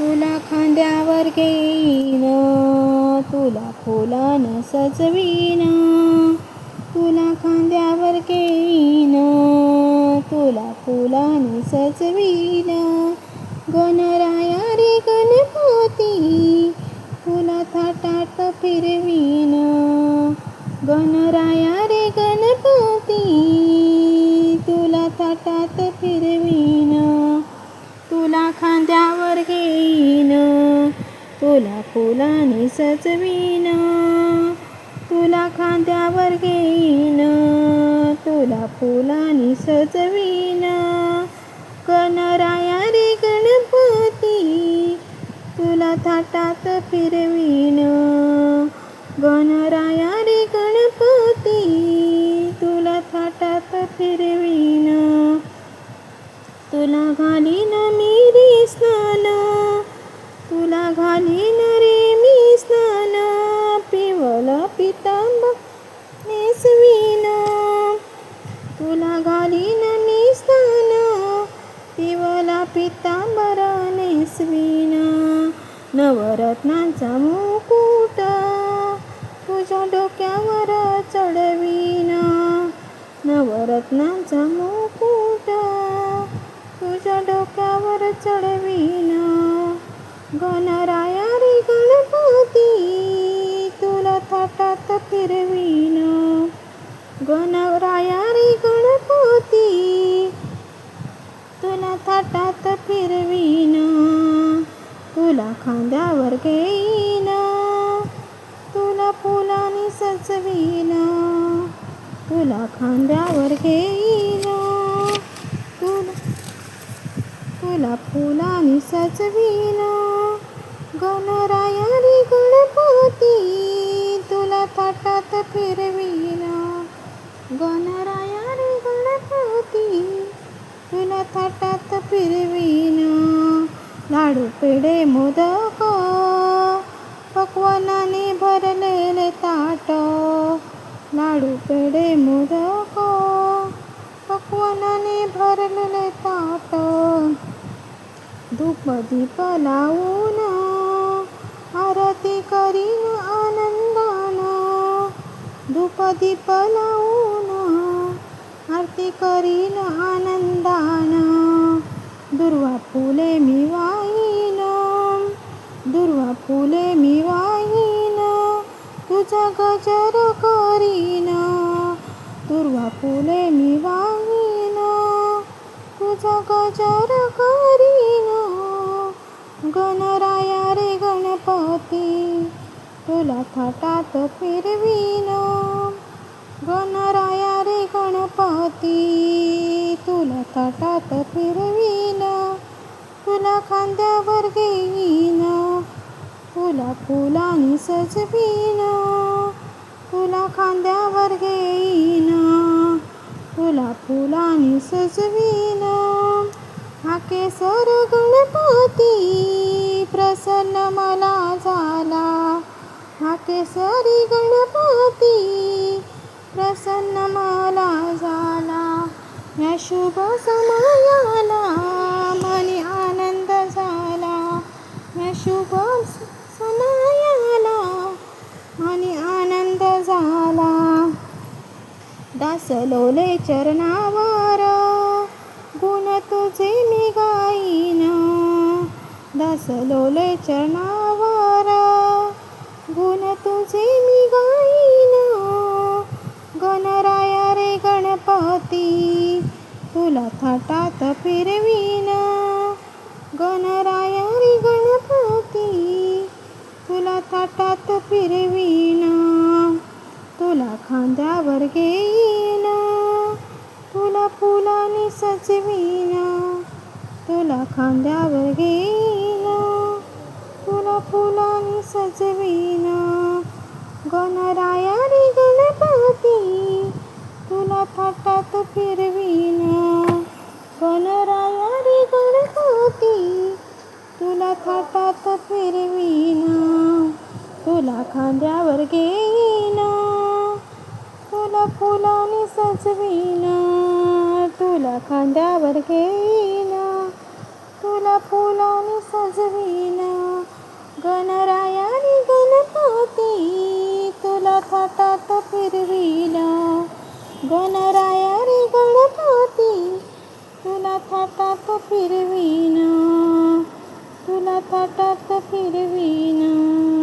तुला खांद्यावर घेईन तुला फुलानं सजवीन तुला खांद्यावर घेईन तुला फुलानं सजवीन. गणराया रे गणपती तुला थाटात फिरवीन. गणराया फुलाने सजवीना तुला खांद्यावर घेईन तुला फुलाने सजवीना गणराया रे गणपती तुला थाटात फिरवीन गणराया रे गणपती तुला थाटात फिरवीन तुला घालीन मी रे स्नान तुला घालीन मी स्थान. पिवला पितांबर नेसवीन नवरत्नांचा मुकुट. तुझ्या डोक्यावर चढवीन. नवरत्नांचा मुकुट. तुझ्या डोक्यावर चढवीन. गणराया रे गणपती तुला थाटात फिरवी थाटात फिरवीन तुला खांद्यावर घेईन तुला फुलाने सजवीन तुला खांद्यावर घेईन तुला तुला फुलाने सजवीन गणराया रे गणपती तुला थाटात फिरवीन गणराया रे गणपती तुला थाटात फिरवीन. लाडू पेढे मोदक. पकवानाने भरलेले ताट. लाडू पेढे मोदक. पकवानाने भरलेले ताट. धूप दीप लावून आरती करीन आनंदान. धूप दीप लावून आरती करीन आनंदाना. दुर्वा फुले मी वाईन दुर्वा फुले मी वाईन तुझा गजर करीन. दुर्वा फुले मी वाईन तुझा गजर करीन. गणराया रे गणपती तुला थाटात फिरवीन. गणराया रे गणपती तुला ताटात फिरवीन. तुला खांद्यावर घेईन. तुला फुलांनी सजवीन. तुला खांद्यावर घेईन. तुला फुलांनी सजवीन. हा केसर गणपती प्रसन्न मला झाला. हा केसरी गणपती प्रसन्न मला झाला. शुभ समयाला मनी आनंद झाला. या शुभ समयाला मनी आनंद झाला. दासलोले चरणावर गुण तुझे मी गाईन दासलोले चरणावर गुण तुझे मी गाईन गणराया रे गणपती तुला थाटात फिरवीन. गणराया रे गणपती तुला थाटात फिरवीन. तुला खांद्यावर घेईन. तुला फुलाने सजवीन. तुला खांद्यावर घेईन. खाटात फिरवीना तुला खांद्यावर घेईना तुला फुलाने सजवीना तुला खांद्यावर घेईना तुला फुलाने सजवीना गणरायाने गणपती तुला थाटात फिरविना गणरायाने गणपती तुला थाटात फिरविना तुला थाटात फिरविना